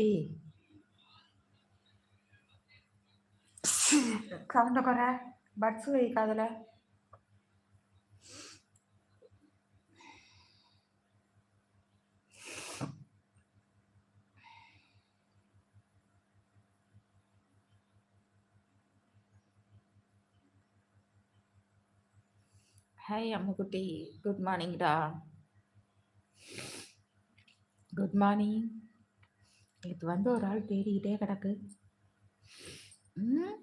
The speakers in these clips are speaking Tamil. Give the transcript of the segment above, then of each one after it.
எடி சவுண்ட குறை. பட்ஸ் வை காதுல. ஹாய் அம்முக்குட்டி குட் மார்னிங்டா குட் மார்னிங் இது வந்து ஒரு ஆள் தேடிக்கிட்டே கிடக்கு. ம்.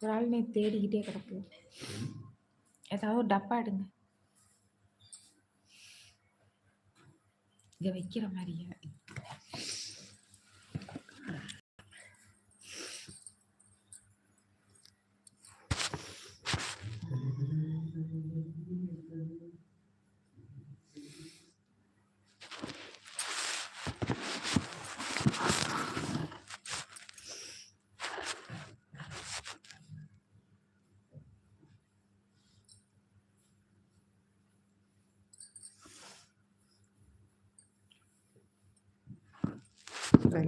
ஒரு ஆள் நீ தேடிக்கிட்டே கிடக்கு. ஏதாவது ஒரு டப்பா எடுங்க. இங்க வைக்கிற மாதிரியே.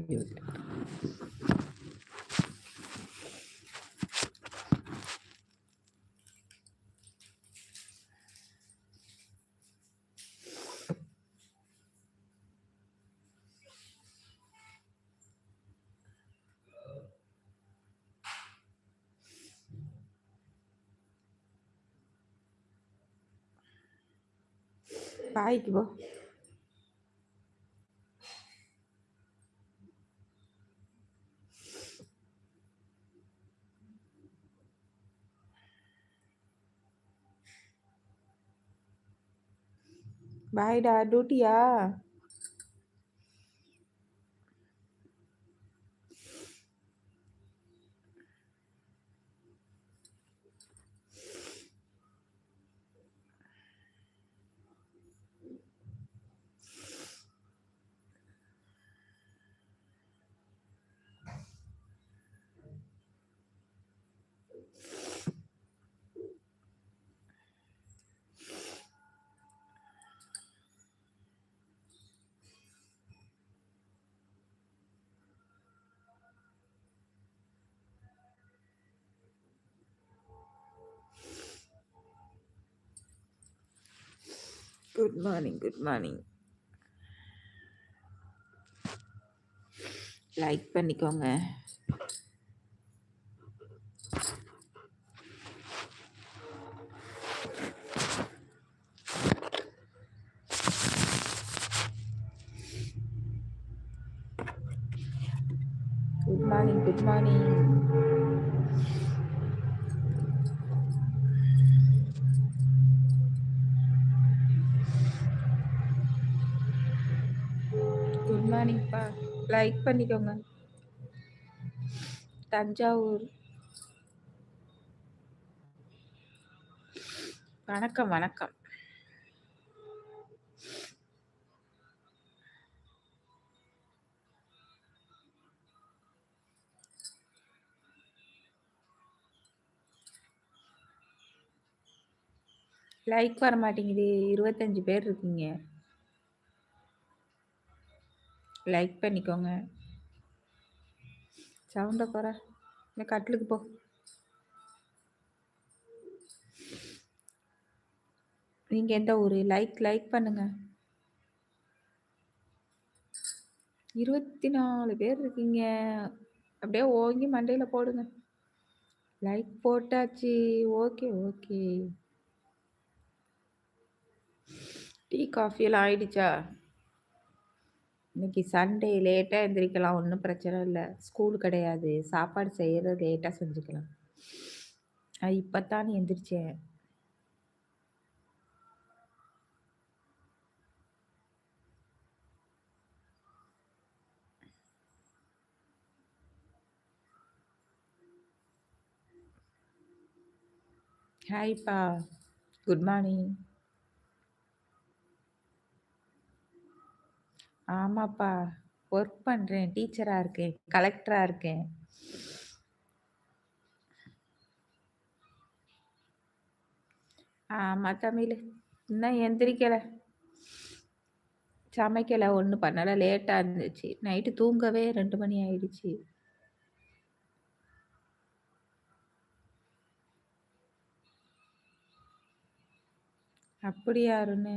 music. Bye, பாய்டா டியூட்டியா good morning good morning like பண்ணிக்கோங்க. பண்ணிக்கோங்க. தஞ்சாவூர். வணக்கம் வணக்கம். லைக் வர மாட்டேங்குது இருபத்தஞ்சு பேர் இருக்கீங்க. லைக் பண்ணிக்கோங்க. சவுண்டை குறை இந்த கட்டிலுக்கு போ. நீங்கள் எந்த ஊர்? லைக் லைக் பண்ணுங்க. இருபத்தி நாலு பேர் இருக்கீங்க. அப்படியே ஓங்கி மண்டையில் போடுங்க. லைக் போட்டாச்சு. ஓகே ஓகே டீ காஃபி எல்லாம் ஆயிடுச்சா? இன்னைக்கு சண்டே லேட்டாக எந்திரிக்கலாம். ஒன்றும் பிரச்சனை இல்லை. ஸ்கூல் கிடையாது. சாப்பாடு செய்கிறது லேட்டாக செஞ்சுக்கலாம். இப்போ தான் எந்திரிச்சேன். ஹாய்ப்பா குட் மார்னிங் ஆமாப்பா ஒர்க் பண்ணுறேன் டீச்சராக இருக்கேன் கலெக்டராக இருக்கேன் ஆமாம் தமிழ் இன்னும் எந்திரிக்கல. சமைக்கல, ஒண்ணும் பண்ணல. லேட்டா இருந்துச்சு. நைட்டு தூங்கவே 2 மணி ஆயிடுச்சு. அப்படியா அருணு?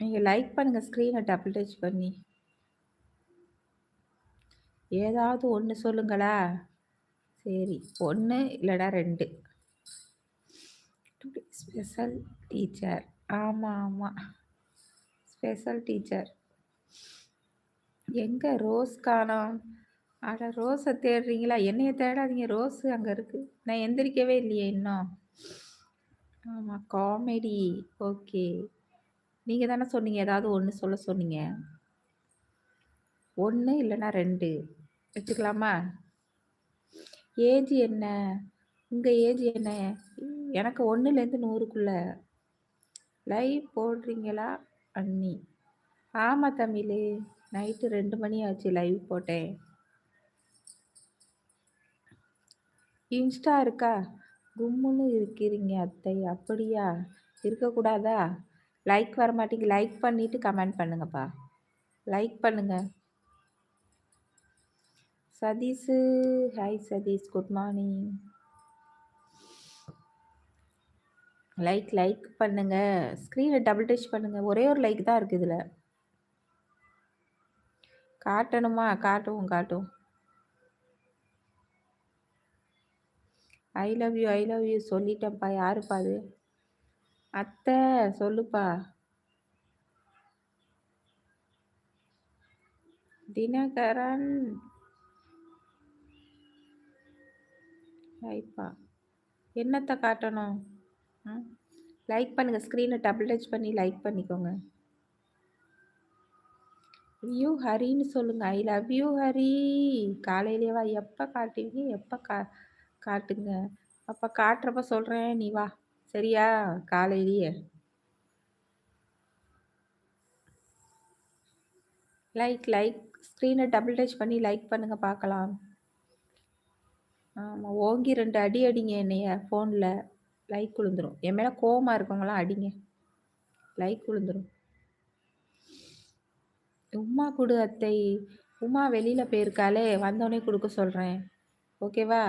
நீங்கள் லைக் பண்ணுங்கள் ஸ்க்ரீனை டபுள் டச் பண்ணி. ஏதாவது ஒன்று சொல்லுங்களா? சரி. ஒன்று இல்லைடா ரெண்டு டுடே ஸ்பெஷல் டீச்சர். ஆமாம் ஆமாம் ஸ்பெஷல் டீச்சர். எங்கே ரோஸ் காணோம்? அட ரோஸை தேடுறீங்களா? என்னைய தேடாதீங்க. ரோஸு அங்கே இருக்குது நான் எந்திரிக்கவே இல்லையே இன்னும். ஆமாம் காமெடி. ஓகே. நீங்க தானே சொன்னீங்க. ஏதாவது ஒன்று சொல்ல சொன்னீங்க. ஒன்று இல்லைன்னா ரெண்டு வச்சுக்கலாமா? ஏஜ் என்ன? உங்கள் ஏஜ் என்ன? எனக்கு 1லேருந்து 100க்குள்ள. லைவ் போடுறீங்களா அண்ணி? ஆமாம் தமிழ் நைட்டு ரெண்டு மணி ஆச்சு லைவ் போட்டேன். இன்ஸ்டா இருக்கா? கும்முன்னு இருக்கிறீங்க அத்தை. அப்படியா? இருக்கக்கூடாதா? லைக் வர மாட்டேங்குது. லைக் பண்ணிவிட்டு கமெண்ட் பண்ணுங்கப்பா. லைக் பண்ணுங்கள் Sathish hi Sathish. Good morning. Like like பண்ணுங்கள் ஸ்க்ரீனை டபுள் டச் பண்ணுங்கள் ஒரே ஒரு லைக் தான் இருக்குது இதில் காட்டணுமா? காட்டுவோம், காட்டுவோம். I love you, I love you சொல்லிட்டேன்ப்பா. யாருப்பா அது? அத்தை சொல்லுப்பா. தினகரன். ஹைப்பா என்னத்தை காட்டணும்? ம். லைக் பண்ணுங்க. ஸ்க்ரீனை டபுள் டச் பண்ணி லைக் பண்ணிக்கோங்க. யூ ஹரின்னு சொல்லுங்க. I love you Hari. காலையிலேவா? எப்போ காட்டுவீங்க? எப்போ கா காட்டுங்க. அப்போ காட்டுறப்ப சொல்கிறேன் நீ வா. சரியா? காலையிலேயே. லைக் லைக் ஸ்க்ரீனை டபுள் டச் பண்ணி லைக் பண்ணுங்கள் பார்க்கலாம். ஆமாம் ஓங்கி ரெண்டு அடி அடிங்க என்னைய ஃபோனில் லைக் விழுந்துரும். என் மேலே கோவமாக இருக்கவங்களாம் அடிங்க. லைக் விழுந்துரும். உம்மா கொடு அத்தை. உமா வெளியில் போயிருக்காளே! வந்தோடனே கொடுக்க சொல்கிறேன் ஓகேவா?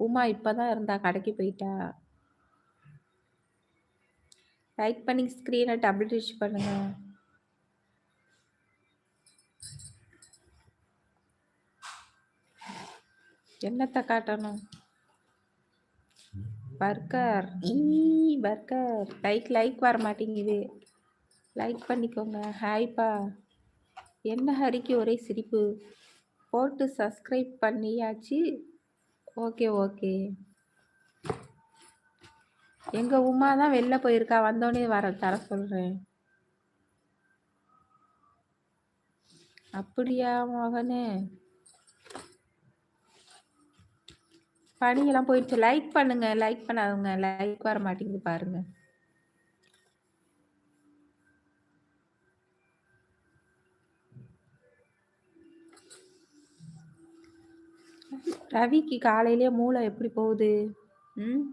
உமா இப்போ தான் இருந்தா. கடைக்கு போயிட்டா. ரைட் பண்ணி ஸ்க்ரீனை டபுள் டச் பண்ணுங்கள் என்னத்தை காட்டணும்? பர்கர். ஈ பர்கர். லைக் லைக் வர மாட்டேங்குது. லைக் பண்ணிக்கோங்க. ஹாய்ப்பா. என்ன ஹரிக்கு ஒரே சிரிப்பு. போட்டு சப்ஸ்கிரைப் பண்ணியாச்சு. Okay, okay. எங்க உமா தான் வெளில போயிருக்கா. வந்தோடனே வர தர சொல்றேன். அப்படியா மகனே! பனியெல்லாம் போயிடுச்சு. லைக் பண்ணுங்க. லைக் பண்ணாதவங்க லைக் வர மாட்டேங்குது பாருங்க. ரவிக்கு காலையிலேயே மூளை எப்படி போகுது? ம்.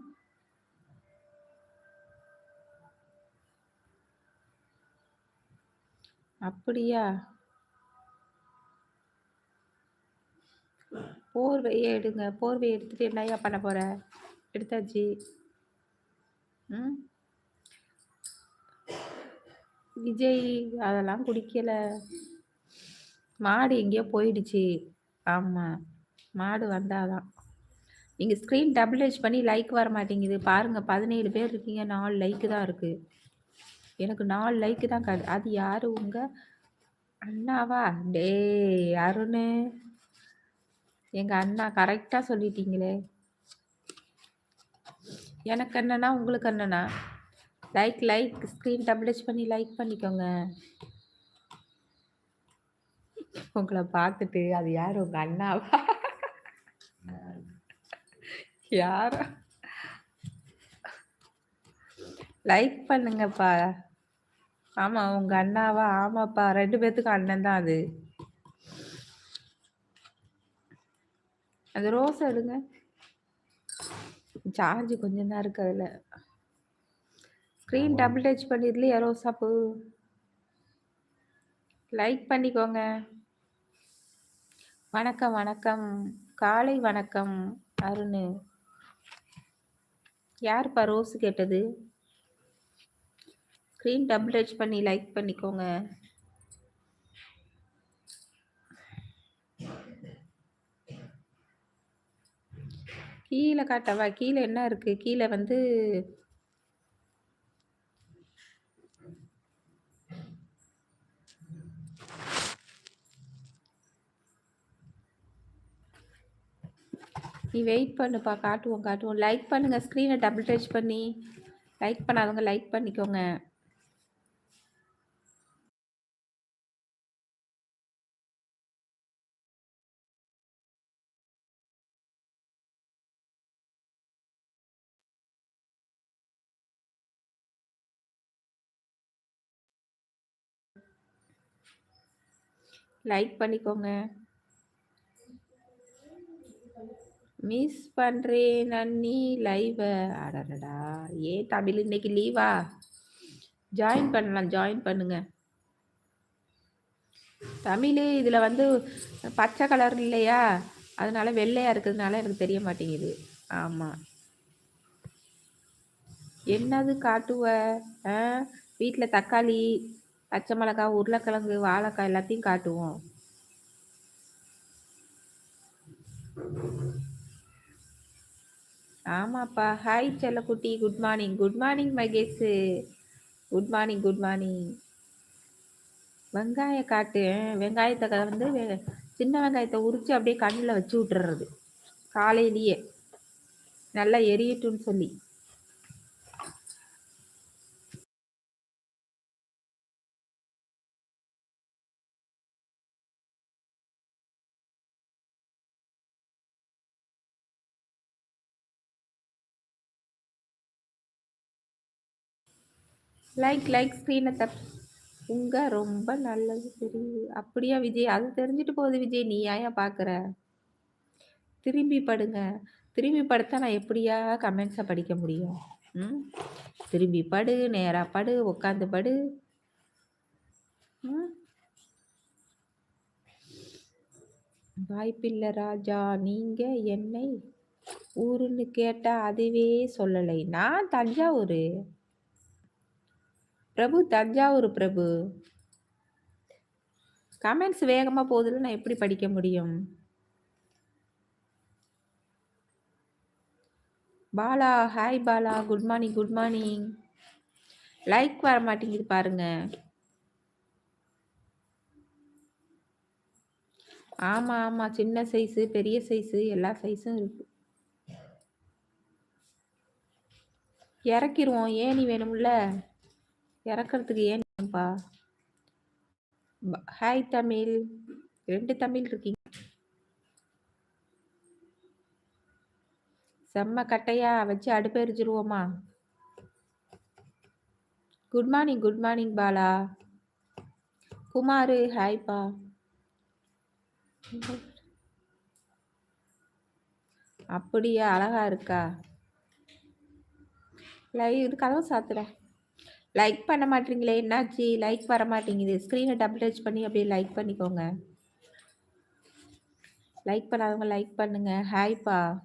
அப்படியா? போர்வையை எடுங்க. போர்வையை எடுத்துட்டு என்னய்யா பண்ண போற? எடுத்தாச்சு. ம். விஜய் அதெல்லாம் குடிக்கல. மாடு எங்கேயோ போயிடுச்சு. ஆமாம் மாடு வந்தாதான் தான். ஸ்க்ரீன் டபுள் ஹெச் பண்ணி லைக் வர மாட்டேங்குது. பாருங்கள் பதினேழு பேர் இருக்கீங்க. நாலு லைக்கு தான் இருக்குது எனக்கு நாலு லைக்கு தான் காட்டு. அது யாரு உங்கள் அண்ணாவா? டேய் அருண் எங்கள் அண்ணா கரெக்டாக சொல்லிட்டீங்களே! எனக்கு அண்ணனா? உங்களுக்கு அண்ணனா? Like like screen double touch பண்ணி லைக் பண்ணிக்கோங்க. உங்களை பார்த்துட்டு அது யார் உங்கள் அண்ணாவா? யாரோ லைக் பண்ணுங்கப்பா. ஆமா உங்க அண்ணாவா? ஆமாப்பா. 2 பேத்துக்கும் அண்ணன் தான் அது. அந்த ரோஸ எடுங்க. சார்ஜ் கொஞ்சம் தான் இருக்கு அதுல. ஸ்க்ரீன் டபுள் டச் பண்ணிரலையா ரோசாப்பூ? லைக் பண்ணிக்கோங்க வணக்கம் வணக்கம் காலை வணக்கம் அருண் யாருப்பா ரோஸ் கேட்டது ஸ்க்ரீன் டபுள் டச் பண்ணி லைக் பண்ணிக்கோங்க. கீழே காட்டவா? கீழே என்ன இருக்கு? கீழே வந்து நீ வெயிட் பண்ணுப்பா காட்டுவோம் காட்டுவோம். லைக் பண்ணுங்கள் ஸ்க்ரீனை டபுள் டச் பண்ணி. லைக் பண்ணாதவங்க லைக் பண்ணிக்கோங்க. லைக் பண்ணிக்கோங்க. மிஸ் பண்ணுறேன் நன்னி லைவ அடடா ஏன் தமிழ் இன்னைக்கு லீவா ஜாயின் பண்ணலாம் ஜாயின் பண்ணுங்க. தமிழ் இதில் வந்து பச்சை கலர் இல்லையா? அதனால வெள்ளையாக இருக்கிறதுனால எனக்கு தெரிய மாட்டேங்குது. ஆமாம் என்னது காட்டுவ? வீட்டில் தக்காளி. பச்சை மிளகாய் உருளைக்கிழங்கு வாழைக்காய் எல்லாத்தையும் காட்டுவோம். ஆமாப்பா. ஹாய் செல்லக்குட்டி. Good morning good morning Mahesh good morning good morning வெங்காய காட்டு. வெங்காயத்தை வந்து சின்ன வெங்காயத்தை உரித்து அப்படியே கண்ணில் வச்சு விட்டுறது. காலையிலேயே. நல்லா எரியட்டும்னு சொல்லி. லைக் லைக் ஸ்க்ரீனை தப் உங்க ரொம்ப நல்லது தெரியுது. அப்படியா விஜய்? அது தெரிஞ்சுட்டு போகுது விஜய். நீ ஏன் பார்க்குற திரும்பி படுங்க. திரும்பி படுத்தா நான் எப்படியா கமெண்ட்ஸை படிக்க முடியும்? ம்? திரும்பி படு நேராக படு உட்காந்து படு. ம்? வாய்ப்பில்லை ராஜா. நீங்க என்னை ஊருன்னு கேட்டா அதுவே சொல்லலை. நான் தஞ்சாவூர். பிரபு தஞ்சாவூர் பிரபு. கமெண்ட்ஸ் வேகமாக போகுதுல நான் எப்படி படிக்க முடியும்? Bala hi Bala good morning good morning like வர மாட்டேங்குது பாருங்க. ஆமாம் ஆமாம் சின்ன சைஸு பெரிய சைஸு எல்லா சைஸும் இருக்கு. இறக்கிடுவோம் ஏணி வேணும்ல? இறக்கிறதுக்கு ஏன்ப்பா ஹாய் தமிழ். ரெண்டு தமிழ் இருக்கீங்க. செம்ம கட்டையா வச்சு அடுப்பெரிச்சிருவோமா good morning good morning Bala. Kumar ஹாய்ப்பா அப்படியா அழகா இருக்கா? லைவ் கதவு சாத்துறேன். லைக் பண்ண மாட்டீங்களே? என்னாச்சு? லைக் வர மாட்டேங்குது. ஸ்க்ரீனை டபுள் டச் பண்ணி அப்படியே லைக் பண்ணிக்கோங்க. லைக் பண்ணாதவங்க லைக் பண்ணுங்க. ஹாய்ப்பா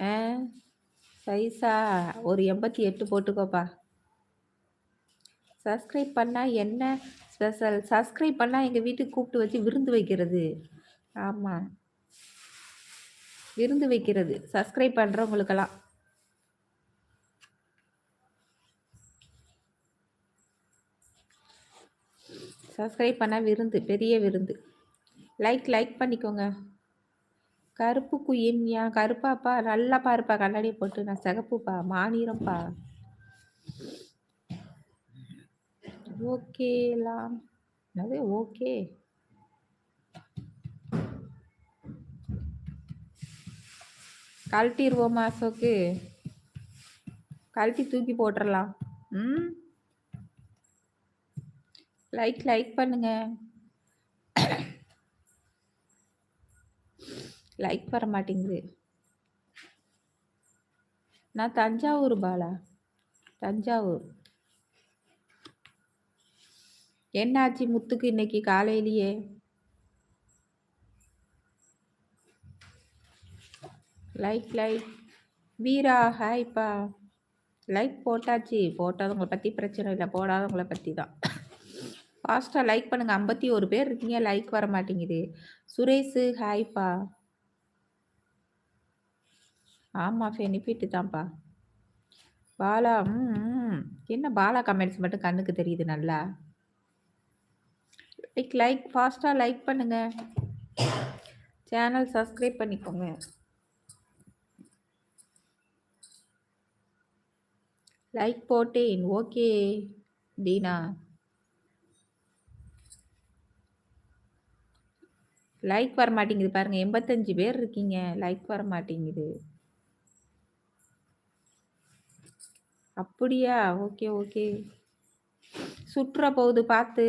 ஆ? சைஸா ஒரு எண்பத்தி எட்டு போட்டுக்கோப்பா. சப்ஸ்கிரைப் பண்ணால் என்ன ஸ்பெஷல் சப்ஸ்கிரைப் பண்ணால் எங்கள் வீட்டுக்கு கூப்பிட்டு வச்சு விருந்து வைக்கிறது. ஆமாம் விருந்து வைக்கிறது. சப்ஸ்கிரைப் பண்ணுறவங்களுக்கெல்லாம் சப்ஸ்கிரைப் பண்ணால் விருந்து பெரிய விருந்து. லைக் லைக் பண்ணிக்கோங்க. கருப்பு குயின்யா கருப்பாப்பா நல்லா பாருப்பா கண்ணாடியை போட்டு. நான் சிகப்புப்பா மாநிறம்ப்பா ஓகேலாம் அது ஓகே கழட்டிடுவோமா அசோக்கு கழட்டி தூக்கி போட்டுடலாம் ம்? லைக் லைக் பண்ணுங்க. லைக் வர மாட்டேங்குது. நான் தஞ்சாவூர் பாலா. தஞ்சாவூர். என்னாச்சு முத்துக்கு இன்னைக்கு காலையிலேயே? லைக் லைக் வீரா ஹாய்ப்பா லைக் போட்டாச்சு. போட்டாதவங்களை பற்றி பிரச்சனை இல்லை. போடாதவங்களை பற்றி தான் ஃபாஸ்ட்டாக லைக் பண்ணுங்கள் ஐம்பத்தி ஒரு பேர் இருக்கீங்க லைக் வர மாட்டேங்குது. சுரேஷு ஹாய்ப்பா ஆமாம் பெனிஃபிட்டு தான்ப்பா பாலா ம் என்ன பாலா கமெண்ட்ஸ் மட்டும் கண்ணுக்கு தெரியுது நல்லா? லைக் லைக் ஃபாஸ்ட்டாக லைக் பண்ணுங்கள் சேனல் சப்ஸ்கிரைப் பண்ணிக்கோங்க. லைக் போட்டேன். ஓகே தீனா. லைக் வர மாட்டேங்குது பாருங்க. எண்பத்தஞ்சு பேர் இருக்கீங்க. லைக் வர மாட்டேங்குது அப்படியா? ஓகே ஓகே சுற்றுற போகுது பார்த்து.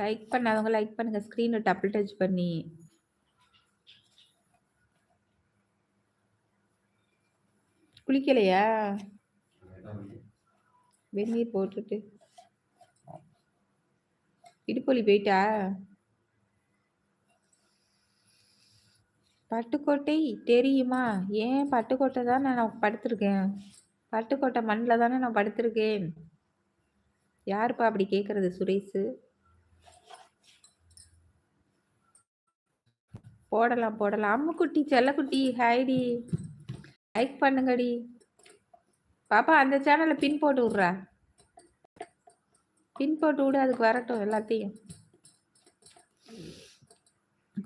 லைக் பண்ணாதவங்க லைக் பண்ணுங்க. ஸ்க்ரீனை டபுள் டச் பண்ணி. குளிக்கலையா? வெந்நீர் போட்டுட்டு. இடுப்பொலி போயிட்டா? பட்டுக்கோட்டை தெரியுமா? ஏன் பட்டுக்கோட்டை தான் நான் படுத்திருக்கேன்? பட்டுக்கோட்டை மண்ணில் தானே நான் படுத்திருக்கேன்? யாருப்பா அப்படி கேட்குறது சுரேஷு? போடலாம் போடலாம். அம்முக்குட்டி செல்லக்குட்டி ஹாய்டி. லைக் பண்ணுங்கடி. பாப்பா அந்த சேனலை பின் போட்டு விட்றா. பின் போட்டு விடு அதுக்கு வரட்டும் எல்லாத்தையும்.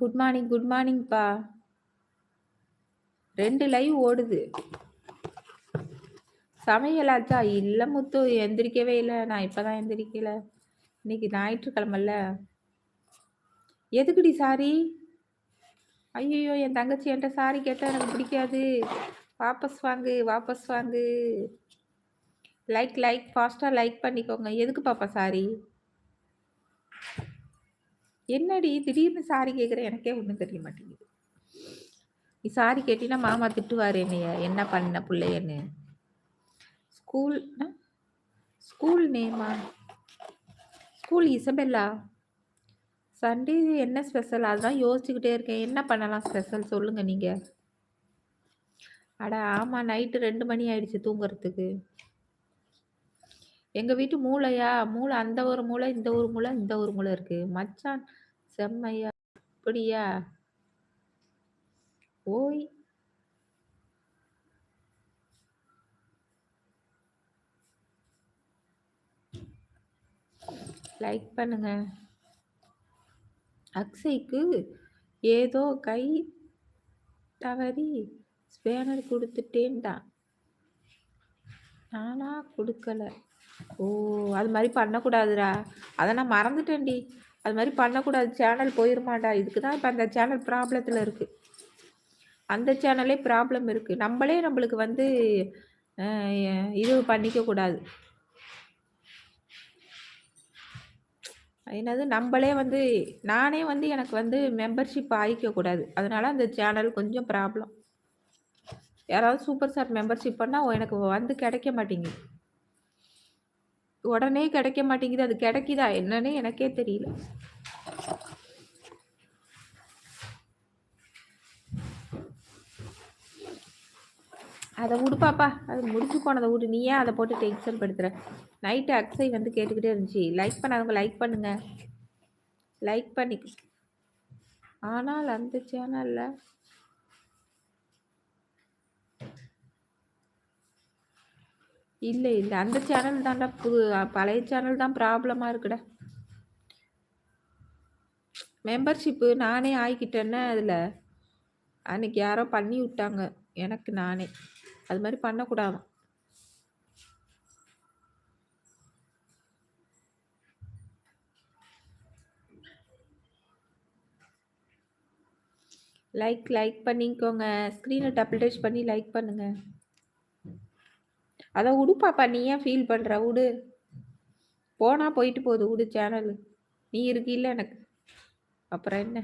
குட் மார்னிங் குட் மார்னிங்ப்பா ரெண்டு லைவ் ஓடுது. சமையலாச்சா இல்லை முத்து எந்திரிக்கவே இல்லை. நான் இப்போ தான் எந்திரிக்கல. இன்னைக்கு ஞாயிற்றுக்கிழமல்ல எதுக்குடி சாரி? ஐயோ என் தங்கச்சி என்கிட்ட சாரி கேட்டால் எனக்கு பிடிக்காது. வாபஸ் வாங்கு வாபஸ் வாங்கு. லைக் லைக் ஃபாஸ்ட்டாக லைக் பண்ணிக்கோங்க. எதுக்கு பாப்பா சாரி? என்னடி திடீர்னு சாரி கேட்குற எனக்கே ஒன்றும் தெரிய மாட்டேங்குது. நீ சாரி கேட்டினா மாமா திட்டுவார் என்னைய. என்ன பண்ண பிள்ளையன்னு? ஸ்கூல் ஸ்கூல் நேமா ஸ்கூல் இசபெல்லா சண்டே என்ன ஸ்பெஷல் அதுதான் யோசிச்சுக்கிட்டே இருக்கேன். என்ன பண்ணலாம் ஸ்பெஷல் சொல்லுங்கள் நீங்கள் அட ஆமாம் நைட்டு ரெண்டு மணி ஆயிடுச்சு தூங்குறதுக்கு. எங்கள் வீட்டு மூளையா? மூளை அந்த ஒரு மூளை இந்த ஒரு மூளை இந்த ஒரு மூளை இருக்குது மச்சான் செம்மையா. அப்படியா ஓய். லைக் பண்ணுங்கள் அக்ஷய்க்கு ஏதோ கை தவறி ஸ்பேனர் கொடுத்துட்டேன்டா. நானா கொடுக்கல. ஓ அது மாதிரி பண்ணக்கூடாதுடா. அதை நான் மறந்துட்டேன்டி. அது மாதிரி பண்ணக்கூடாது. சேனல் போயிருமாடா. இதுக்கு தான் இப்போ அந்த சேனல் ப்ராப்ளத்தில் இருக்குது அந்த சேனலே ப்ராப்ளம் இருக்குது நம்மளே நம்மளுக்கு வந்து இது பண்ணிக்கக்கூடாது என்னது? நம்மளே வந்து நானே வந்து எனக்கு வந்து மெம்பர்ஷிப் ஆகிக்கக்கூடாது அதனால் அந்த சேனல் கொஞ்சம் ப்ராப்ளம். யாராவது சூப்பர் ஸ்டார் மெம்பர்ஷிப் பண்ணால் எனக்கு வந்து கிடைக்க மாட்டேங்குது. உடனே கிடைக்க மாட்டேங்குது. அது கிடைக்குதா என்னன்னு எனக்கே தெரியல. அதை விடுப்பாப்பா அது முடிச்சு போனதை விடு. நீ ஏன் அதை போட்டு டென்ஷன் படுத்துற? நைட்டு அக்ஸை வந்து கேட்டுக்கிட்டே இருந்துச்சு. லைக் பண்ணாதவங்க லைக் பண்ணுங்க. லைக் பண்ணி ஆனால் அந்த சேனலில் இல்லை இல்லை. அந்த சேனல் தான்டா புது. பழைய சேனல் தான் ப்ராப்ளமாக இருக்குடா. மெம்பர்ஷிப்பு நானே ஆகிக்கிட்டேன்னா அதில் அன்னைக்கு யாரோ பண்ணி விட்டாங்க. எனக்கு நானே. அது மாதிரி பண்ணக்கூடாது லைக் லைக் பண்ணிக்கோங்க. ஸ்க்ரீனை டபுள் டச் பண்ணி லைக் பண்ணுங்கள் அதை விடு பாப்பா நீ ஏன் ஃபீல் பண்ணுற விடு போனால் போயிட்டு போகுது விடு சேனல் நீ இருக்கில்ல எனக்கு. அப்புறம் என்ன?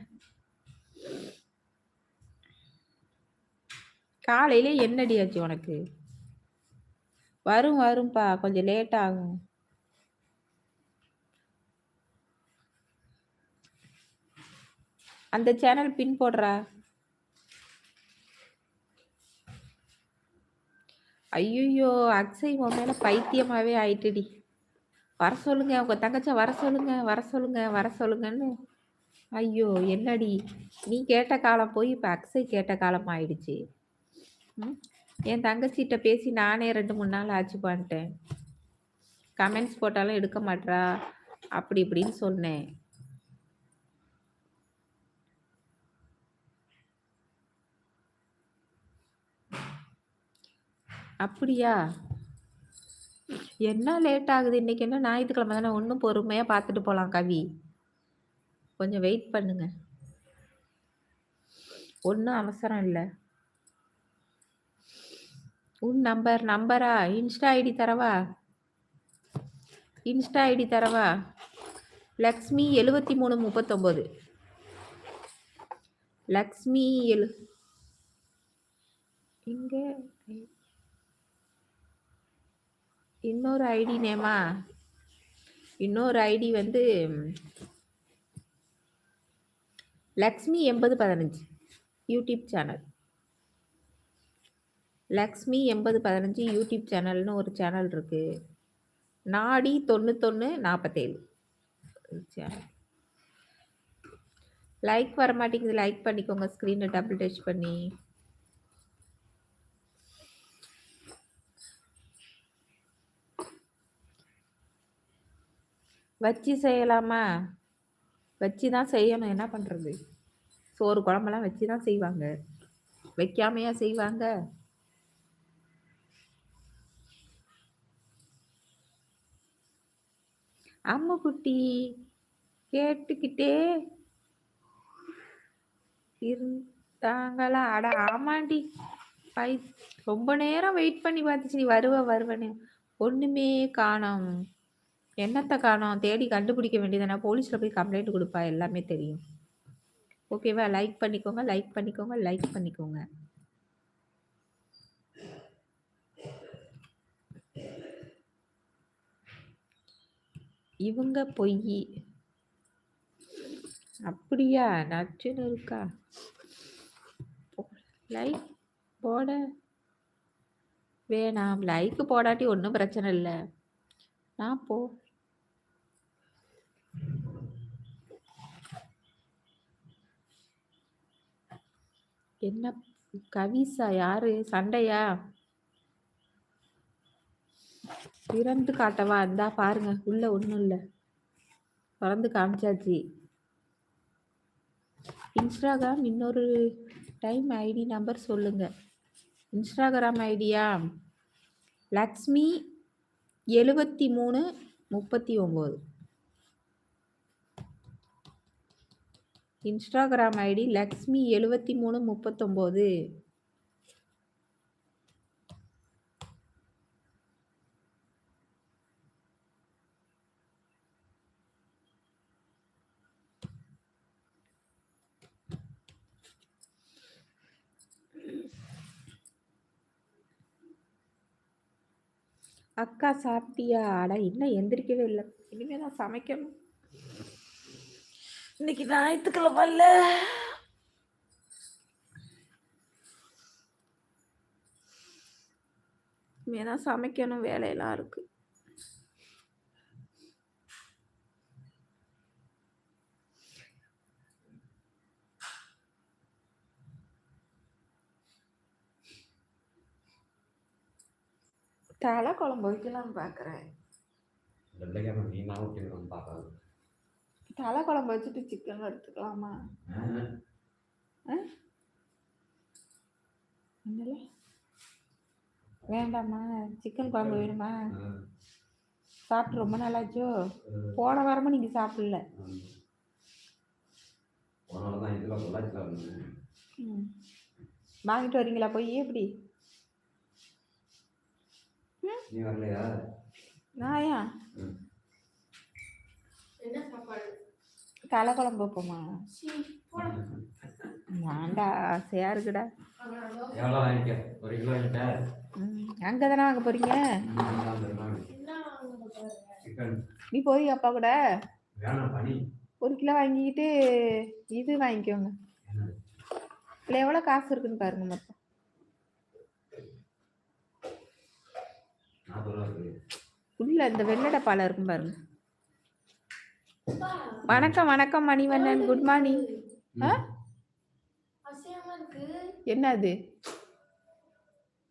காலையிலே என்னடி ஆச்சு உனக்கு? வரும் வரும்பா. கொஞ்சம் லேட் ஆகும். அந்த சேனல் பின் போடுறா. ஐயோ அக்ஷய் உன் மேல பைத்தியமாவே ஆயிட்டுடி. வர சொல்லுங்க உங்க தங்கச்ச வர சொல்லுங்க வர சொல்லுங்க வர சொல்லுங்கன்னு. ஐயோ என்னடி? நீ கேட்ட காலம் போய் இப்போ அக்ஷய் கேட்ட காலம் ஆயிடுச்சு. ம்? என் தங்கச்சிட்ட பேசி நானே ரெண்டு மூணு நாள் ஆச்சு பண்ணிட்டேன் கமெண்ட்ஸ் போட்டாலும் எடுக்க மாட்றா? அப்படி இப்படின்னு சொன்னேன். அப்படியா? என்ன லேட் ஆகுது? இன்னைக்கு என்ன? ஞாயிற்றுக்கிழமை தானே. ஒன்றும் பொறுமையாக பார்த்துட்டு போகலாம் கவி. கொஞ்சம் வெயிட் பண்ணுங்க. ஒன்றும் அவசரம் இல்லை. உன் நம்பர் நம்பரா இன்ஸ்டா ஐடி தரவா? இன்ஸ்டா ஐடி தரவா? லக்ஷ்மி எழுபத்தி மூணு முப்பத்தொம்போது. லக்ஷ்மி எழு இங்கே இன்னொரு ஐடி நேமா? இன்னொரு ஐடி வந்து லக்ஷ்மி எண்பது பதினஞ்சு. YouTube channel. லக்ஷ்மி எண்பது பதினஞ்சு யூடியூப் சேனல்னு ஒரு சேனல் இருக்குது நாடி தொண்ணூத்தொன்று நாற்பத்தேழு சேனல். லைக் வர மாட்டேங்குது லைக் பண்ணிக்கோங்க. ஸ்க்ரீனை டபுள் டச் பண்ணி. வச்சு செய்யலாமா? வச்சு தான் செய்யணும். என்ன பண்ணுறது சோறு குழம்பெல்லாம் வச்சு தான் செய்வாங்க. வைக்காமையா செய்வாங்க. அம்முக்குட்டி கேட்டுக்கிட்டே இருந்தாங்களா? அட ஆமாண்டி. பை ரொம்ப நேரம் வெயிட் பண்ணி பார்த்துச்சு. நீ வருவ வருவன்னு. ஒன்றுமே காணோம் என்னத்தை காணோம் தேடி கண்டுபிடிக்க வேண்டியதானே போலீஸில் போய் கம்ப்ளைண்ட் கொடுப்பா எல்லாமே தெரியும். ஓகேவா லைக் பண்ணிக்கோங்க லைக் பண்ணிக்கோங்க லைக் பண்ணிக்கோங்க. இவங்க பொய். அப்படியா? நச்சுன்னு இருக்கா? லைக் போட வேணாம். லைக் போடாட்டி ஒன்றும் பிரச்சனை இல்லை. நான் போ என்ன கவிசா யாரு? சண்டையா? திறந்து காட்டவா? இருந்தா பாருங்க உள்ள ஒன்றும் இல்லை. திறந்து காமிச்சாச்சு. இன்ஸ்டாகிராம் இன்னொரு டைம் ஐடி நம்பர் சொல்லுங்க. இன்ஸ்டாகிராம் ஐடியா? லக்ஷ்மி எழுபத்தி மூணு முப்பத்தி ஒம்பது. இன்ஸ்டாகிராம் ஐடி லக்ஷ்மி எழுபத்தி மூணு முப்பத்தொம்போது. அக்கா சாப்பிட்டியா? அட இன்னும் எந்திரிக்கவே இல்லை. இனிமேல் தான் சமைக்கணும். இன்னைக்கு ஞாயிற்றுக்கிழமை இல்ல. ஏன்னா சமைக்கணும் வேலையெல்லாம் இருக்கு. தலை குழம்பு வைக்கலாம் பார்க்குறேன் வெள்ளைக்காரன் மீனாக ஊற்றிருக்கோம் தலை குழம்பு வச்சுட்டு சிக்கன் எடுத்துக்கலாமா? வேண்டாமா சிக்கன் குழம்பு வேணுமா? சாப்பிட்டு ரொம்ப நாளாச்சோ? போன வாரமும் நீங்கள் சாப்பிடல. வாங்கிட்டு வரீங்களா போய்? எப்படி? நீ வரலையா? நாயா ம். என்ன சாப்பாடு? தலை குழம்பு வைப்போமா. வேண்டா ஆசையாக இருக்குடா அங்கே தானே வாங்க சிக்கன் நீ போய் அப்பா கூட. ஒரு கிலோ வாங்கிக்கிட்டு இது வாங்கிக்கோங்க. இல்லை எவ்வளோ காசு இருக்குன்னு பாருங்க மொத்தம். உள்ள இந்த வெள்ளடை பாலை இருக்கும் பாருங்க. வணக்கம் வணக்கம் மணிவண்ணன். குட் மார்னிங் என்ன அது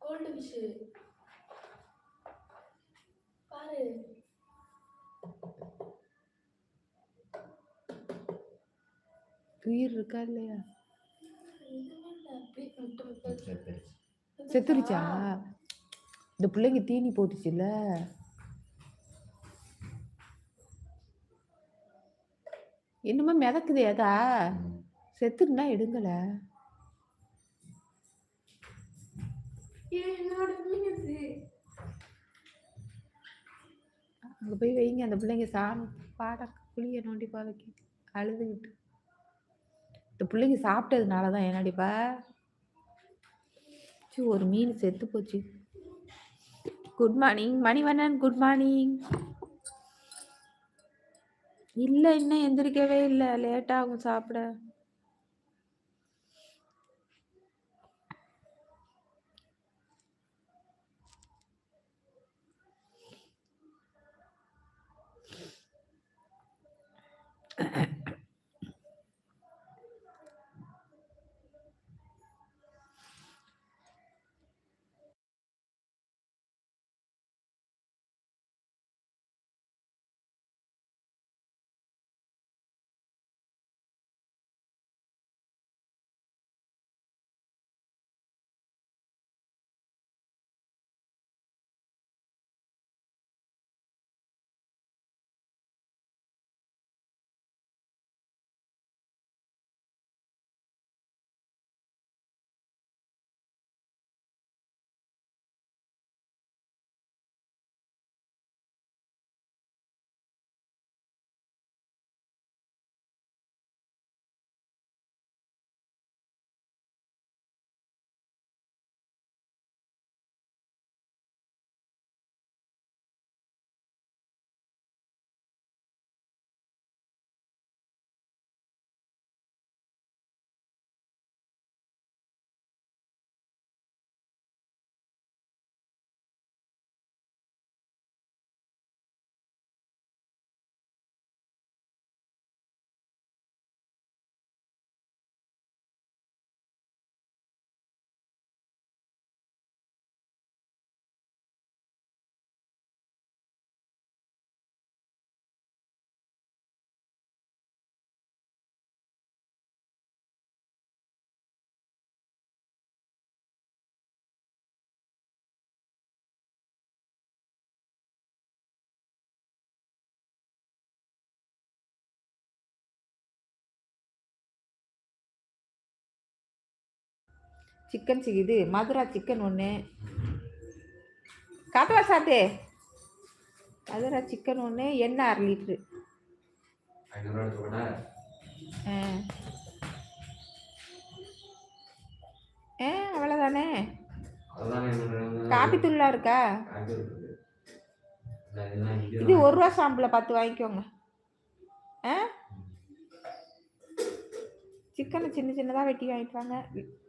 கோல்டு ஃபிஷ் பாரு. உயிர் இருக்கா இல்லையா? செத்துருச்சா? இந்த பிள்ளைங்க தீனி போட்டுச்சுல்ல. என்னமோ மிதக்குது ஏதா. செத்துருந்தா எடுங்கல அங்கே போய் வைங்க அந்த பிள்ளைங்க சாமி பாட புளிய நோண்டி பாவைக்கு அழுதுகிட்டு இந்த பிள்ளைங்க சாப்பிட்டதுனால தான் என்னடிப்பா ஒரு மீன் செத்து போச்சு. Good morning Manivannan good morning இல்லை இன்னும் எந்திரிக்கவே இல்லை. லேட் ஆகும் சாப்பிட. சிக்கன் இது மதுரா சிக்கன் ஒன்று காட்டுவா சாத்தே. மதுரா சிக்கன் ஒன்று எண்ணெய் அரை லிட்ரு ஆ. அவ்வளோதானே காப்பி தூள்லாம் இருக்கா? இது ஒரு ரூபா சாம்பில் பார்த்து வாங்கிக்கோங்க. ஆ? சிக்கனை சின்ன சின்னதாக வெட்டி வாங்கிட்டு வாங்க.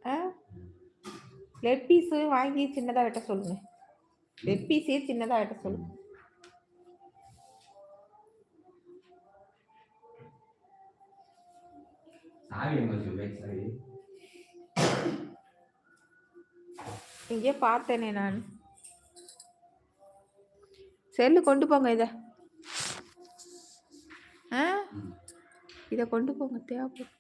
ஆ? லெக் பீஸு வாங்கி சின்னதாக வெட்ட சொல்லுங்கள் லெக் பீஸே சின்னதாக வெட்ட சாவி இங்கே பார்த்தேனே நான். செல்லு கொண்டு போங்க இதை. ஆ? இதை கொண்டு போங்க தேவைப்படும்.